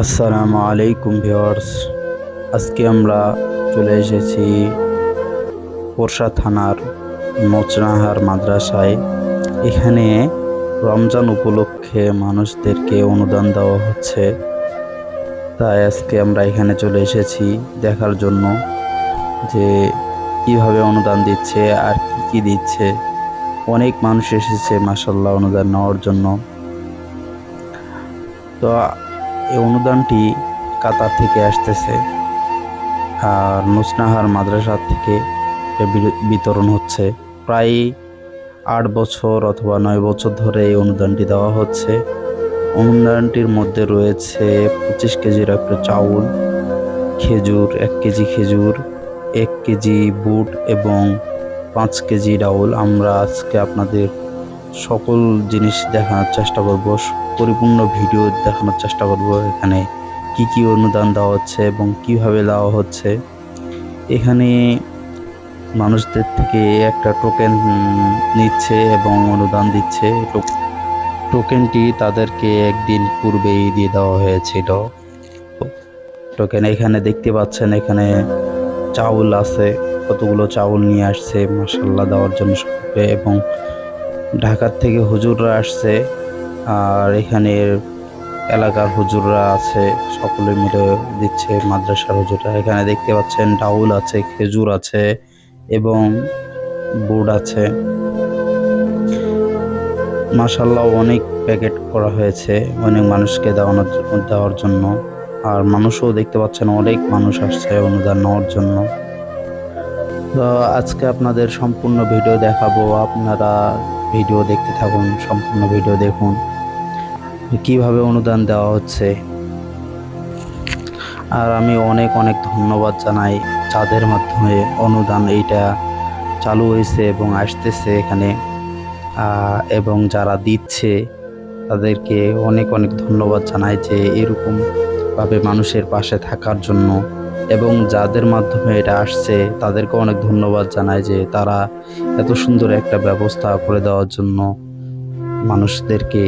আসসালামু আলাইকুম ভিওয়ার্স আজকে আমরা চলে এসেছি পোরশা থানার মোচনাহার মাদ্রাসায়। এখানে রমজান উপলক্ষে মানুষদেরকে অনুদান দেওয়া হচ্ছে। তাই আজকে আমরা এখানে চলে এসেছি দেখার জন্য যে কীভাবে অনুদান দিচ্ছে আর কি কি দিচ্ছে। অনেক মানুষ এসেছে মাসাল্লাহ অনুদান নেওয়ার জন্য। তো এই অনুদানটি কাতার থেকে আসতেছে। আর নুসনাহার মাদ্রাসা থেকে বিতরণ হচ্ছে। প্রায় আট বছর অথবা নয় বছর ধরে এই অনুদানটি দেওয়া হচ্ছে। অনুদানটির মধ্যে রয়েছে পঁচিশ কেজির একটা চাউল, খেজুর, এক কেজি খেজুর, এক কেজি বুট এবং পাঁচ কেজি ডাউল। আমরা আজকে আপনাদের সকল জিনিস দেখানোর চেষ্টা করব, পরিপূর্ণ ভিডিও দেখানোর চেষ্টা করব, এখানে কি কি অনুদান দেওয়া হচ্ছে এবং কীভাবে দেওয়া হচ্ছে। এখানে মানুষদের থেকে একটা টোকেন নিচ্ছে এবং অনুদান দিচ্ছে। টোকেনটি তাদেরকে একদিন পূর্বেই দিয়ে দেওয়া হয়েছিল। টোকেন এখানে দেখতে পাচ্ছেন, এখানে চাউল আছে, কতগুলো চাউল নিয়ে আসছে মশাল্লা দেওয়ার জন্য এবং ঢাকার থেকে হুজুররা আসছে আর এখানে এলাকার হুজুররা আছে, সকলে মিলে দিচ্ছে মাদ্রাসার হুজুররা। এখানে দেখতে পাচ্ছেন ডাউল আছে, খেজুর আছে এবং বুট আছে। মাসাল্লাহ অনেক প্যাকেট করা হয়েছে, অনেক মানুষকে দেওয়ানোর দেওয়ার জন্য। আর মানুষও দেখতে পাচ্ছেন অনেক মানুষ আসছে অনুদান নেওয়ার জন্য। তো আজকে আপনাদের সম্পূর্ণ ভিডিও দেখাবো। আপনারা ভিডিও দেখতে থাকুন, সম্পূর্ণ ভিডিও দেখুন। কীভাবে অনুদান দেওয়া হচ্ছে? আর আমি অনেক অনেক ধন্যবাদ জানাই যাদের মাধ্যমে অনুদান এইটা চালু হয়েছে এবং আসতেছে এখানে। এবং যারা দিচ্ছে, তাদেরকে অনেক অনেক ধন্যবাদ জানাই যে এরকমভাবে মানুষের পাশে থাকার জন্য। এবং যাদের মাধ্যমে এটা আসছে, তাদেরকে অনেক ধন্যবাদ জানাই যে তারা এত সুন্দর একটা ব্যবস্থা করে দেওয়ার জন্য মানুষদেরকে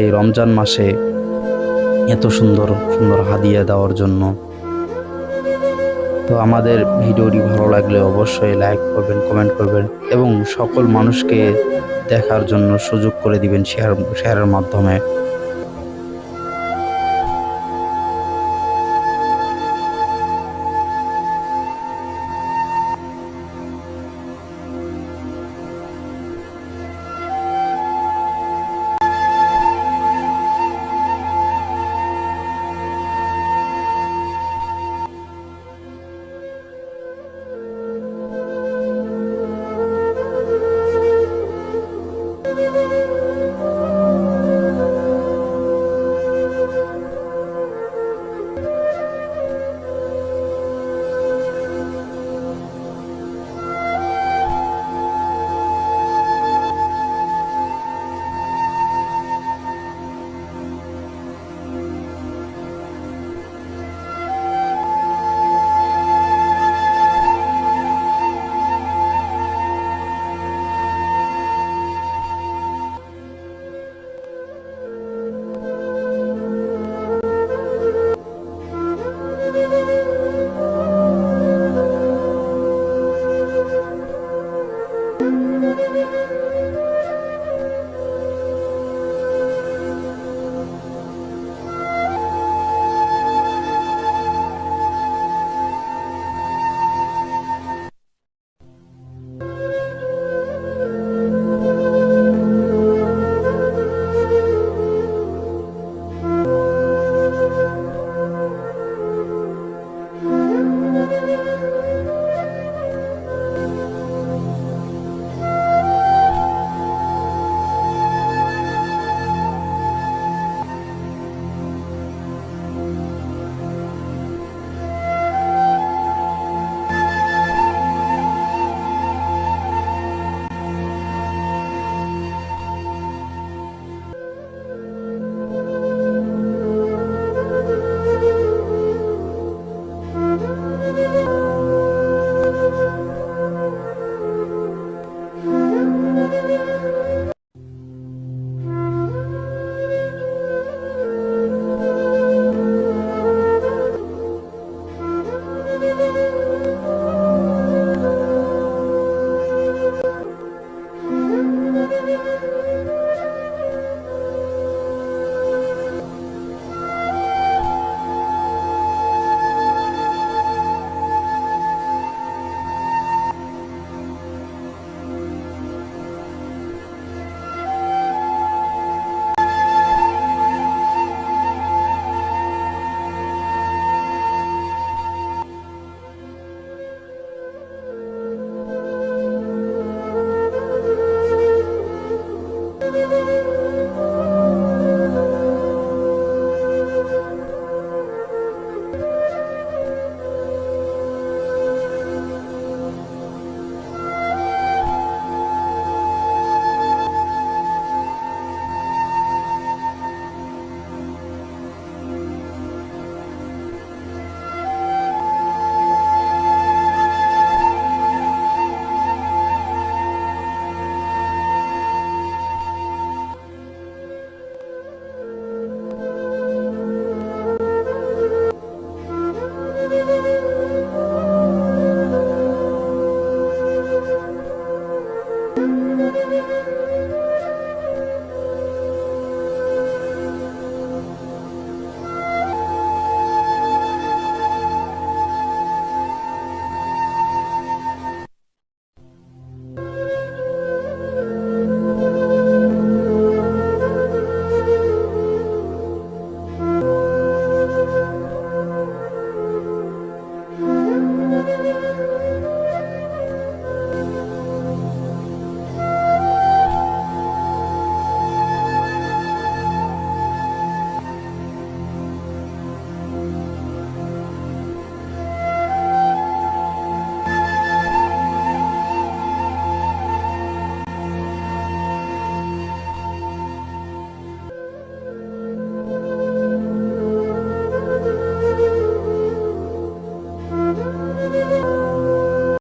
এই রমজান মাসে এত সুন্দর সুন্দর হাদিয়া দেওয়ার জন্য। তো আমাদের ভিডিওটি ভালো লাগলে অবশ্যই লাইক করবেন, কমেন্ট করবেন এবং সকল মানুষকে দেখার জন্য সুযোগ করে দিবেন শেয়ার শেয়ারের মাধ্যমে।